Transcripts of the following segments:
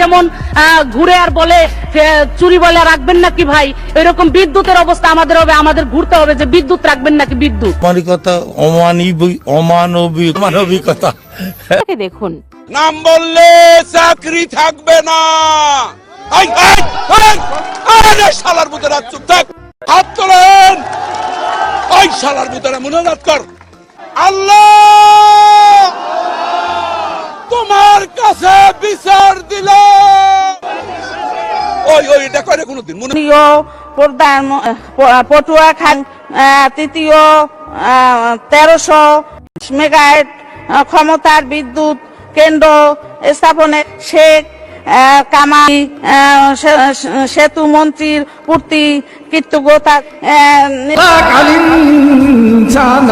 যেমন ঘুরে আর বলে চুরি বলে রাখবেন নাকি ভাই? এরকম বিদ্যুতের অবস্থা আমাদের হবে আমাদের ঘুরতে হবে যে বিদ্যুৎ রাখবেন নাকি বিদ্যুৎ? মানবিকতা অমানবিক অমানবিক মানবিকতা। দেখুন। নাম বললে চাকরি থাকবে না। চুপ থাক। হাত তোলেন। ওই শালার বুতেরা মনোজাত কর। আল্লাহ! ওই ওই এটা করে কোনোদিন? মনে প্রধান পটুয়া খান তৃতীয় তেরোশো মেগাহেট ক্ষমতার বিদ্যুৎ কেন্দ্র স্থাপনে শেখ সে- সেতু মন্ত্রীর পূর্তি কৃতজ্ঞতা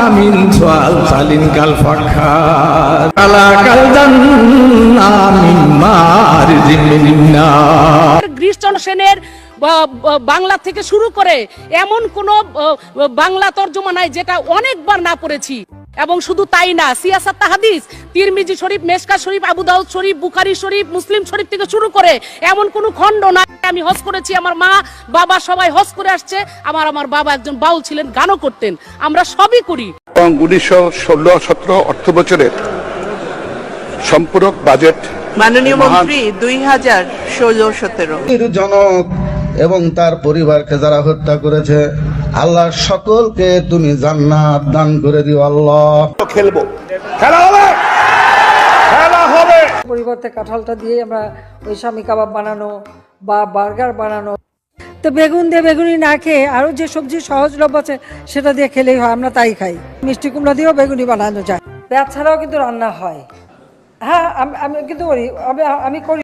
আমিন ছোয়াল চালিন কাল ফাখার। কালা কাল দান আমিন মার জিমিন না গ্রিশ্চন সেনের বাংলা থেকে শুরু করে এমন কোন বাংলা তর্জমা নাই যেটা অনেকবার না পড়েছি। এবং শুধু তাই না সিয়াসাত হাদিস তিরমিজি শরীফ মেসকা শরীফ আবু দাউদ শরীফ বুখারি শরীফ মুসলিম শরীফ থেকে শুরু করে এমন কোন খণ্ড নাই আমি হজ করেছি আমার মা বাবা সবাই হজ করে আসছে আমার আমার বাবা একজন বাউল ছিলেন গানও করতেন আমরা সবই করি। এবং উনিশশো ষোলো সতেরো অর্থ বছরের সম্পূরক বাজেট মাননীয় মন্ত্রী দুই হাজার ষোলো সতেরো। জনক এবং তার পরিবারকে যারা হত্যা করেছে আল্লাহ সকলকে তুমি জান্নাত দান করে দিও আল্লাহ। খেলব। খেলা হবে! খেলা হবে! পরিবর্তে কাঁঠালটা দিয়ে আমরা ওই স্বামী কাবাব বানানো বা বার্গার বানানো। তো বেগুন দিয়ে বেগুনি না খেয়ে আরও যে সবজি সহজলভ্য আছে সেটা দিয়ে খেলেই হয় আমরা তাই খাই। মিষ্টি কুমড়া দিয়েও বেগুনি বানানো যায়। পেঁয়াজ ছাড়াও কিন্তু রান্না হয়। হ্যাঁ আমি আমি কিন্তু করি আমি আমি করি।